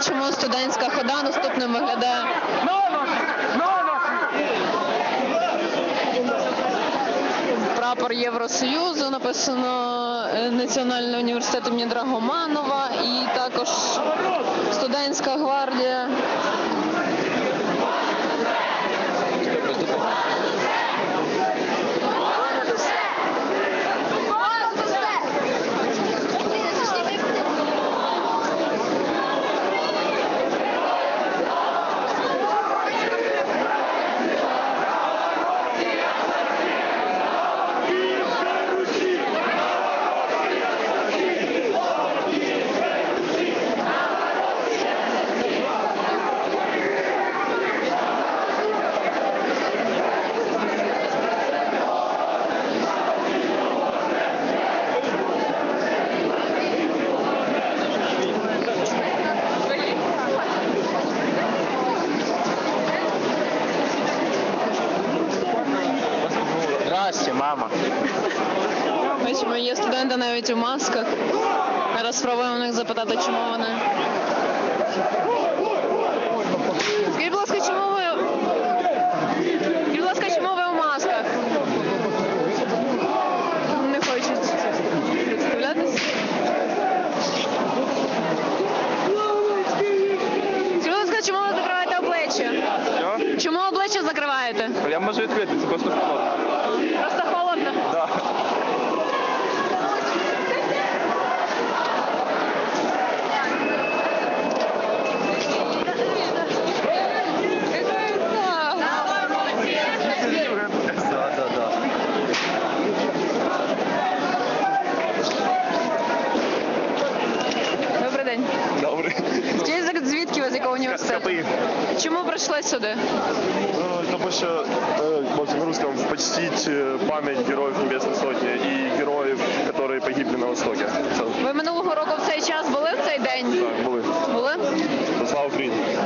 бачимо студентська хода наступним виглядає. Прапор Євросоюзу написано е, Національний університет імені Драгоманова і також студентська гвардія. Мама. Бачимо, є студенти навіть у масках. Зараз спробуємо у них запитати, чому вони. Скажіть, будь ласка, чому ви. Скажіть, будь ласка, чому ви у масках? Не хочуть представлятися. Скажіть, будь ласка, чому ви закриваєте обличчя? Що? Чому обличчя закриваєте? Я можу відкрити, це просто холодно. Просто холодно. Да. Да, да, да. Добрий день. Добре. Скажіть, звідки ви з якого університету? КПІ. Чому прийшли сюди? Ну, Тому що э, вот в русском почтить э, память героев Небесной Сотни и героев, которые погибли на Востоке. Це Ви минулого року в цей час були в цей день? так, були. Були? Слава Україні! Е,